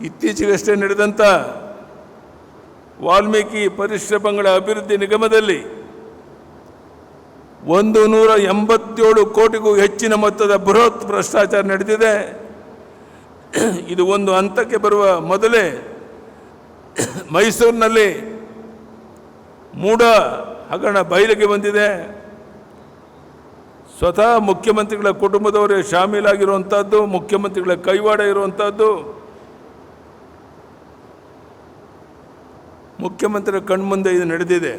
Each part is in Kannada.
ಇತ್ತೀಚೆಗಷ್ಟೇ ನಡೆದಂಥ ವಾಲ್ಮೀಕಿ ಪರಿಶ್ರಮಗಳ ಅಭಿವೃದ್ಧಿ ನಿಗಮದಲ್ಲಿ ಒಂದು ನೂರ ಎಂಬತ್ತೇಳು ಕೋಟಿಗೂ ಹೆಚ್ಚಿನ ಮೊತ್ತದ ಬೃಹತ್ ಭ್ರಷ್ಟಾಚಾರ ನಡೆದಿದೆ. ಇದು ಒಂದು ಹಂತಕ್ಕೆ ಬರುವ ಮೊದಲೇ ಮೈಸೂರಿನಲ್ಲಿ ಮೂಢ ಹಗರಣ ಬಯಲಿಗೆ ಬಂದಿದೆ. ಸ್ವತಃ ಮುಖ್ಯಮಂತ್ರಿಗಳ ಕುಟುಂಬದವರೇ ಶಾಮೀಲಾಗಿರುವಂಥದ್ದು, ಮುಖ್ಯಮಂತ್ರಿಗಳ ಕೈವಾಡ ಇರುವಂಥದ್ದು ಮುಖ್ಯಮಂತ್ರಿಗಳ ಕಣ್ಮುಂದೆ ಇದು ನಡೆದಿದೆ.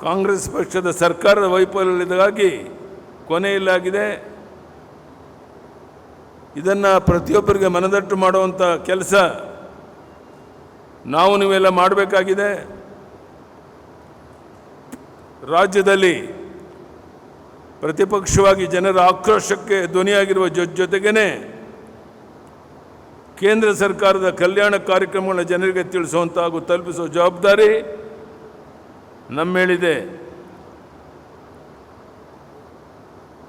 ಕಾಂಗ್ರೆಸ್ ಪಕ್ಷದ ಸರ್ಕಾರದ ವೈಫಲ್ಯದಿಂದಾಗಿ ಕೊನೆಯಲ್ಲಾಗಿದೆ. ಇದನ್ನು ಪ್ರತಿಯೊಬ್ಬರಿಗೆ ಮನದಟ್ಟು ಮಾಡುವಂಥ ಕೆಲಸ ನಾವು ನೀವೆಲ್ಲ ಮಾಡಬೇಕಾಗಿದೆ. ರಾಜ್ಯದಲ್ಲಿ ಪ್ರತಿಪಕ್ಷವಾಗಿ ಜನರ ಆಕ್ರೋಶಕ್ಕೆ ಧ್ವನಿಯಾಗಿರುವ ಜೊ, ಜೊತೆಗೇನೆ ಕೇಂದ್ರ ಸರ್ಕಾರದ ಕಲ್ಯಾಣ ಕಾರ್ಯಕ್ರಮಗಳ ಜನರಿಗೆ ತಿಳಿಸುವಂಥ ಹಾಗೂ ತಲುಪಿಸುವ ಜವಾಬ್ದಾರಿ ನಮ್ಮ ಮೇಲಿದೆ.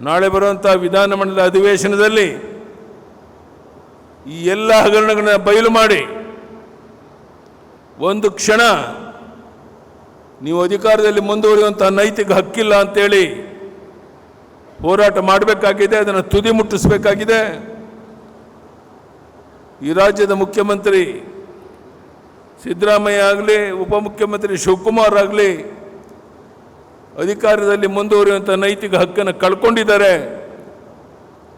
ನಾಳೆ ಬರುವಂಥ ವಿಧಾನಮಂಡಲ ಅಧಿವೇಶನದಲ್ಲಿ ಈ ಎಲ್ಲ ಹಗರಣಗಳನ್ನ ಬಯಲು ಮಾಡಿ ಒಂದು ಕ್ಷಣ ನೀವು ಅಧಿಕಾರದಲ್ಲಿ ಮುಂದುವರಿಯುವಂಥ ನೈತಿಕ ಹಕ್ಕಿಲ್ಲ ಅಂತೇಳಿ ಹೋರಾಟ ಮಾಡಬೇಕಾಗಿದೆ, ಅದನ್ನು ತುದಿ ಮುಟ್ಟಿಸಬೇಕಾಗಿದೆ. ಈ ರಾಜ್ಯದ ಮುಖ್ಯಮಂತ್ರಿ ಸಿದ್ದರಾಮಯ್ಯ ಆಗಲಿ, ಉಪಮುಖ್ಯಮಂತ್ರಿ ಶಿವಕುಮಾರ್ ಆಗಲಿ ಅಧಿಕಾರದಲ್ಲಿ ಮುಂದುವರಿಯುವಂಥ ನೈತಿಕ ಹಕ್ಕನ್ನು ಕಳ್ಕೊಂಡಿದ್ದಾರೆ.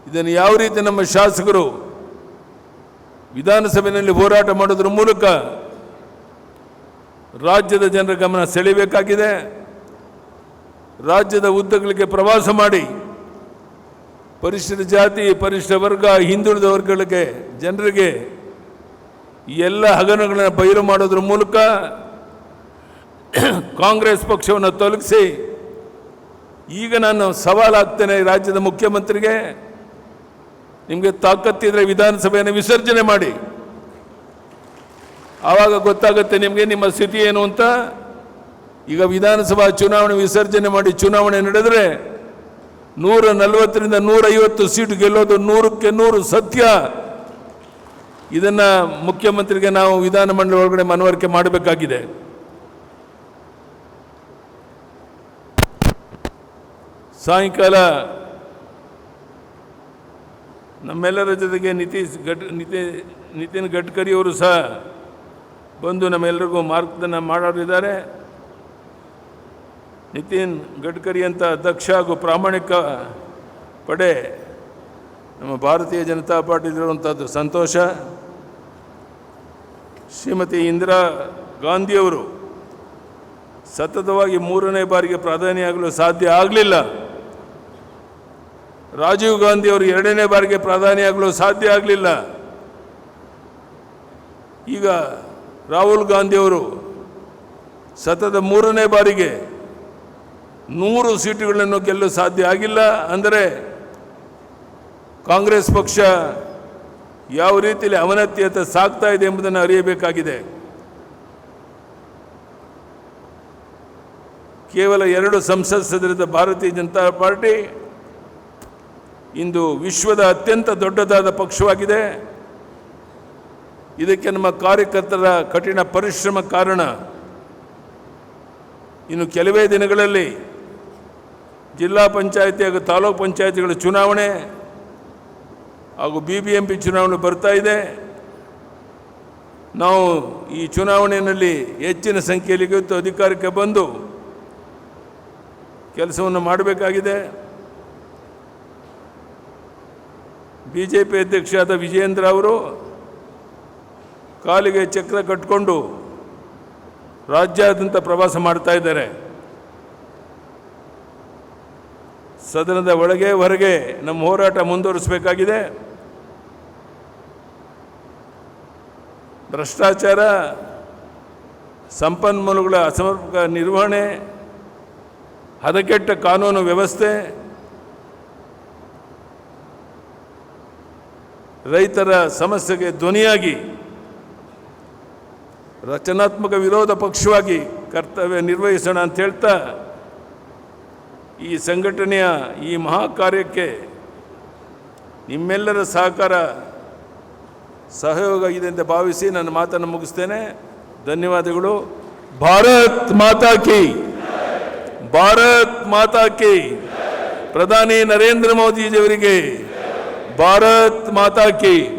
ಇದನ್ನು ಯಾವ ರೀತಿ ನಮ್ಮ ಶಾಸಕರು ವಿಧಾನಸಭೆಯಲ್ಲಿ ಹೋರಾಟ ಮಾಡೋದ್ರ ಮೂಲಕ ರಾಜ್ಯದ ಜನರ ಗಮನ ಸೆಳೆಯಬೇಕಾಗಿದೆ. ರಾಜ್ಯದ ಉದ್ದಗಳಿಗೆ ಪ್ರವಾಸ ಮಾಡಿ ಪರಿಶಿಷ್ಟ ಜಾತಿ ಪರಿಶಿಷ್ಟ ವರ್ಗ ಹಿಂದುಳಿದ ವರ್ಗಗಳಿಗೆ ಜನರಿಗೆ ಎಲ್ಲ ಹಗರಣಗಳನ್ನು ಬಯಲು ಮಾಡೋದ್ರ ಮೂಲಕ ಕಾಂಗ್ರೆಸ್ ಪಕ್ಷವನ್ನು ತೊಲಗಿಸಿ ಈಗ ನಾನು ಸವಾಲಾಗ್ತೇನೆ ರಾಜ್ಯದ ಮುಖ್ಯಮಂತ್ರಿಗೆ. ನಿಮಗೆ ತಾಕತ್ತಿದ್ರೆ ವಿಧಾನಸಭೆಯನ್ನು ವಿಸರ್ಜನೆ ಮಾಡಿ. ಆವಾಗ ಗೊತ್ತಾಗುತ್ತೆ ನಿಮಗೆ ನಿಮ್ಮ ಸ್ಥಿತಿ ಏನು ಅಂತ. ಈಗ ವಿಧಾನಸಭಾ ಚುನಾವಣೆ ವಿಸರ್ಜನೆ ಮಾಡಿ ಚುನಾವಣೆ ನಡೆದರೆ ನೂರ ನಲವತ್ತರಿಂದ ನೂರೈವತ್ತು ಸೀಟು ಗೆಲ್ಲೋದು ನೂರಕ್ಕೆ ನೂರು ಸತ್ಯ. ಇದನ್ನು ಮುಖ್ಯಮಂತ್ರಿಗೆ ನಾವು ವಿಧಾನಮಂಡಲ ಒಳಗಡೆ ಮನವರಿಕೆ ಮಾಡಬೇಕಾಗಿದೆ. ಸಾಯಂಕಾಲ ನಮ್ಮೆಲ್ಲರ ಜೊತೆಗೆ ನಿತೀಶ್ ಗಡ್ ನಿತಿ, ನಿತಿನ್ ಗಡ್ಕರಿಯವರು ಸಹ ಬಂದು ನಮ್ಮೆಲ್ಲರಿಗೂ ಮಾರ್ಗದರ್ಶನ ಮಾಡೋರಿದ್ದಾರೆ. ನಿತಿನ್ ಗಡ್ಕರಿ ಅಂತ ದಕ್ಷ ಹಾಗೂ ಪ್ರಾಮಾಣಿಕ ಪಡೆ ನಮ್ಮ ಭಾರತೀಯ ಜನತಾ ಪಾರ್ಟಿಲಿರುವಂಥದ್ದು ಸಂತೋಷ. ಶ್ರೀಮತಿ ಇಂದಿರಾ ಗಾಂಧಿಯವರು ಸತತವಾಗಿ ಮೂರನೇ ಬಾರಿಗೆ ಪ್ರಧಾನಿಯಾಗಲು ಸಾಧ್ಯ ಆಗಲಿಲ್ಲ. ರಾಜೀವ್ ಗಾಂಧಿ ಅವರು ಎರಡನೇ ಬಾರಿಗೆ ಪ್ರಧಾನಿಯಾಗಲು ಸಾಧ್ಯ ಆಗಲಿಲ್ಲ. ಈಗ ರಾಹುಲ್ ಗಾಂಧಿಯವರು ಸತತ ಮೂರನೇ ಬಾರಿಗೆ ನೂರು ಸೀಟುಗಳನ್ನು ಗೆಲ್ಲಲು ಸಾಧ್ಯ ಆಗಿಲ್ಲ ಅಂದರೆ ಕಾಂಗ್ರೆಸ್ ಪಕ್ಷ ಯಾವ ರೀತಿಯಲ್ಲಿ ಅವನತಿಯತ್ತ ಸಾಗ್ತಾ ಇದೆ ಎಂಬುದನ್ನು ಅರಿಯಬೇಕಾಗಿದೆ. ಕೇವಲ ಎರಡು ಸಂಸತ್ ಸದರಿದ ಭಾರತೀಯ ಜನತಾ ಪಾರ್ಟಿ ಇಂದು ವಿಶ್ವದ ಅತ್ಯಂತ ದೊಡ್ಡದಾದ ಪಕ್ಷವಾಗಿದೆ. ಇದಕ್ಕೆ ನಮ್ಮ ಕಾರ್ಯಕರ್ತರ ಕಠಿಣ ಪರಿಶ್ರಮ ಕಾರಣ. ಇನ್ನು ಕೆಲವೇ ದಿನಗಳಲ್ಲಿ ಜಿಲ್ಲಾ ಪಂಚಾಯತಿ ಹಾಗೂ ತಾಲೂಕು ಪಂಚಾಯತಿಗಳ ಚುನಾವಣೆ ಹಾಗೂ ಬಿ ಬಿ ಎಂ ಪಿ ಚುನಾವಣೆ ಬರ್ತಾ ಇದೆ. ನಾವು ಈ ಚುನಾವಣೆಯಲ್ಲಿ ಹೆಚ್ಚಿನ ಸಂಖ್ಯೆಯಲ್ಲಿ ಗೆದ್ದು ಅಧಿಕಾರಕ್ಕೆ ಬಂದು ಕೆಲಸವನ್ನು ಮಾಡಬೇಕಾಗಿದೆ. ಬಿ ಜೆ ಪಿ ಅಧ್ಯಕ್ಷರಾದ ವಿಜಯೇಂದ್ರ ಅವರು ಕಾಲಿಗೆ ಚಕ್ರ ಕಟ್ಟಿಕೊಂಡು ರಾಜ್ಯಾದ್ಯಂತ ಪ್ರವಾಸ ಮಾಡ್ತಾ ಇದ್ದಾರೆ. ಸದನದ ಒಳಗೆ ಹೊರಗೆ ನಮ್ಮ ಹೋರಾಟ ಮುಂದುವರಿಸಬೇಕಾಗಿದೆ. ಭ್ರಷ್ಟಾಚಾರ, ಸಂಪನ್ಮೂಲಗಳ ಅಸಮರ್ಪಕ ನಿರ್ವಹಣೆ, ಹದಗೆಟ್ಟ ಕಾನೂನು ವ್ಯವಸ್ಥೆ, ರೈತರ ಸಮಸ್ಯೆಗೆ ಧ್ವನಿಯಾಗಿ, ರಚನಾತ್ಮಕ ವಿರೋಧ ಪಕ್ಷವಾಗಿ ಕರ್ತವ್ಯ ನಿರ್ವಹಿಸೋಣ ಅಂತ ಹೇಳ್ತಾ ಈ ಸಂಘಟನೆಯ ಈ ಮಹಾ ಕಾರ್ಯಕ್ಕೆ ನಿಮ್ಮೆಲ್ಲರ ಸಹಕಾರ ಸಹಯೋಗ ಇದೆ ಅಂತ ಭಾವಿಸಿ ನನ್ನ ಮಾತನ್ನು ಮುಗಿಸ್ತೇನೆ. ಧನ್ಯವಾದಗಳು. ಭಾರತ್ ಮಾತಾ ಕಿ. ಭಾರತ್ ಮಾತಾ ಕಿ. ಪ್ರಧಾನಿ ನರೇಂದ್ರ ಮೋದಿಜಿಯವರಿಗೆ ಭಾರತ್ ಮಾತಾ ಕಿ.